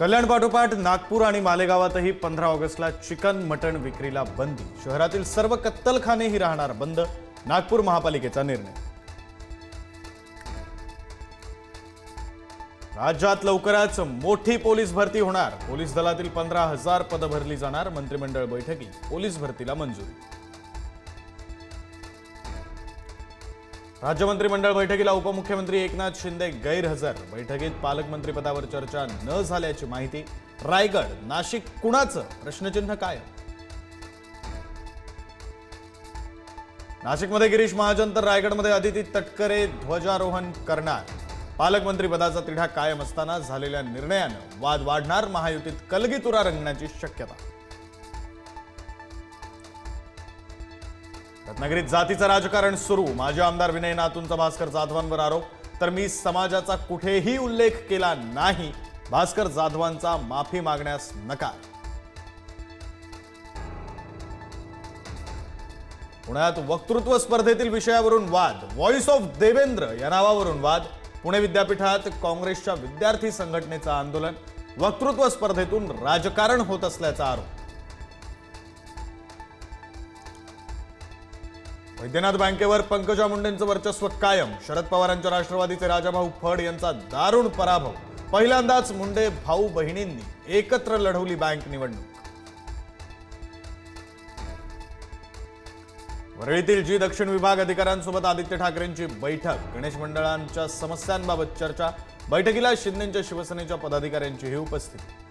कल्याण पाठोपाठ नागपूर आणि मालेगावातही पंधरा ऑगस्टला चिकन मटण विक्रीला बंदी. शहरातील सर्व कत्तलखानेही राहणार बंद. नागपूर महापालिकेचा निर्णय. राज्यात लवकरच मोठी पोलीस भरती होणार. पोलीस दलातील पंधरा हजार पदं भरली जाणार. मंत्रिमंडळ बैठकीत पोलीस भरतीला मंजुरी. राज्य मंत्रिमंडळ बैठकीला उपमुख्यमंत्री एकनाथ शिंदे गैरहजर. बैठकीत पालकमंत्रीपदावर चर्चा न झाल्याची माहिती. रायगड नाशिक कुणाचं? प्रश्नचिन्ह काय नाशिकमध्ये गिरीश महाजन तर रायगडमध्ये अदिती तटकरे ध्वजारोहण करणार. पालकमंत्रीपदाचा तिढा कायम असताना झालेल्या निर्णयानं वाद वाढणार महायुतीत कलगीतुरा रंगण्याची शक्यता. रत्नागिरीत जातीचं राजकारण सुरू. माजी आमदार विनय नातूंचा भास्कर जाधवांवर आरोप. तर मी समाजाचा कुठेही उल्लेख केला नाही. भास्कर जाधवांचा माफी मागण्यास नकार. पुण्यात वक्तृत्व स्पर्धेतील विषयावरून वाद. व्हॉइस ऑफ देवेंद्र या नावावरून वाद. पुणे विद्यापीठात काँग्रेसच्या विद्यार्थी संघटनेचं आंदोलन. वक्तृत्व स्पर्धेतून राजकारण होत असल्याचा आरोप. वैद्यनाथ बँकेवर पंकजा मुंडेंचं वर्चस्व कायम. शरद पवारांच्या राष्ट्रवादीचे राजाभाऊ फड यांचा दारुण पराभव. पहिल्यांदाच मुंडे भाऊ बहिणींनी एकत्र लढवली बँक निवडणूक. वरळीतील जी दक्षिण विभाग अधिकाऱ्यांसोबत आदित्य ठाकरेंची बैठक. गणेश मंडळांच्या समस्यांबाबत चर्चा. बैठकीला शिंदेच्या शिवसेनेच्या पदाधिकाऱ्यांचीही उपस्थिती.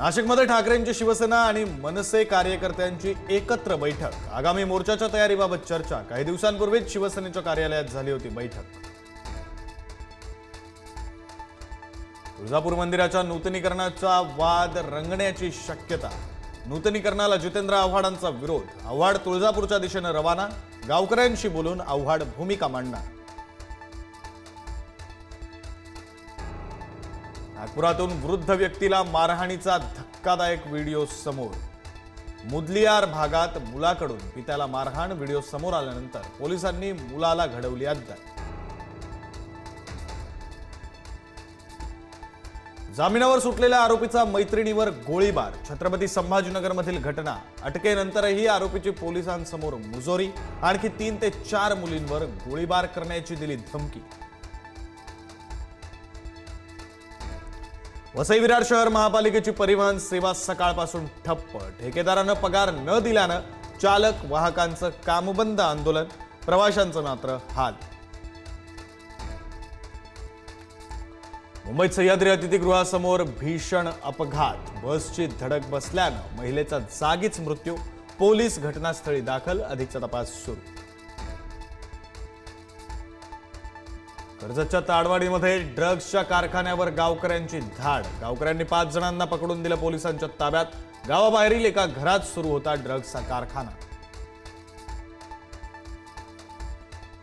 नाशिकमध्ये ठाकरेंची शिवसेना आणि मनसे कार्यकर्त्यांची एकत्र बैठक. आगामी मोर्चाच्या तयारीबाबत चर्चा. काही दिवसांपूर्वीच शिवसेनेच्या कार्यालयात झाली होती बैठक. तुळजापूर मंदिराच्या नूतनीकरणाचा वाद रंगण्याची शक्यता. नूतनीकरणाला जितेंद्र आव्हाडांचा विरोध. आव्हाड तुळजापूरच्या दिशेनं रवाना. गावकऱ्यांशी बोलून आव्हाड भूमिका मांडणार. नागपुरातून वृद्ध व्यक्तीला मारहाणीचा धक्कादायक व्हिडिओ समोर. मुदलियार भागात मुलाकडून पित्याला मारहाण व्हिडिओ समोर आल्यानंतर पोलिसांनी मुलाला घडवली अद्याप जामिनावर सुटलेल्या आरोपीचा मैत्रिणीवर गोळीबार. छत्रपती संभाजीनगरमधील घटना. अटकेनंतरही आरोपीची पोलिसांसमोर मुजोरी. आणखी तीन ते चार मुलींवर गोळीबार करण्याची दिली धमकी. वसई विरार शहर महापालिकेची परिवहन सेवा सकाळपासून ठप्प. ठेकेदारानं पगार न दिल्यानं चालक वाहकांचं कामबंद आंदोलन प्रवाशांचं मात्र हाल. मुंबईत सह्याद्री अतिथीगृहासमोर भीषण अपघात. बसची धडक बसल्यानं महिलेचा जागीच मृत्यू. पोलीस घटनास्थळी दाखल अधिकचा तपास सुरू. कर्जतच्या ताडवाडीमध्ये ड्रग्जच्या कारखान्यावर गावकऱ्यांची धाड. गावकऱ्यांनी पाच जणांना पकडून दिलं पोलिसांच्या ताब्यात. गावाबाहेरील एका घरात सुरू होता ड्रग्जचा कारखाना.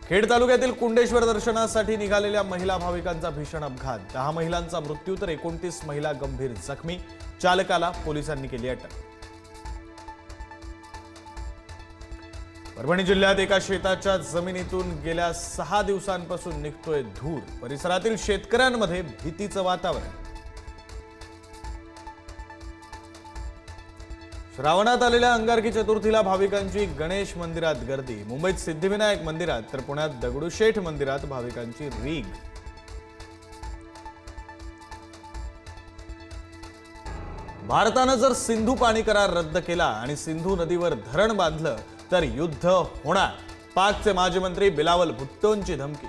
खेड तालुक्यातील कुंडेश्वर दर्शनासाठी निघालेल्या महिला भाविकांचा भीषण अपघात. दहा महिलांचा मृत्यू तर एकोणतीस महिला गंभीर जखमी. चालकाला पोलिसांनी केली अटक. परभणी जिल्ह्यात एका शेताच्या जमिनीतून गेल्या सहा दिवसांपासून निघतोय धूर. परिसरातील शेतकऱ्यांमध्ये भीतीचं वातावरण. श्रावणात आलेल्या अंगारकी चतुर्थीला भाविकांची गणेश मंदिरात गर्दी. मुंबईत सिद्धिविनायक मंदिरात तर पुण्यात दगडूशेठ मंदिरात भाविकांची रीग भारतानं जर सिंधू पाणी करार रद्द केला आणि सिंधू नदीवर धरण बांधलं तर युद्ध होणार. पाकचे माजी मंत्री बिलावल भुट्टोंची धमकी.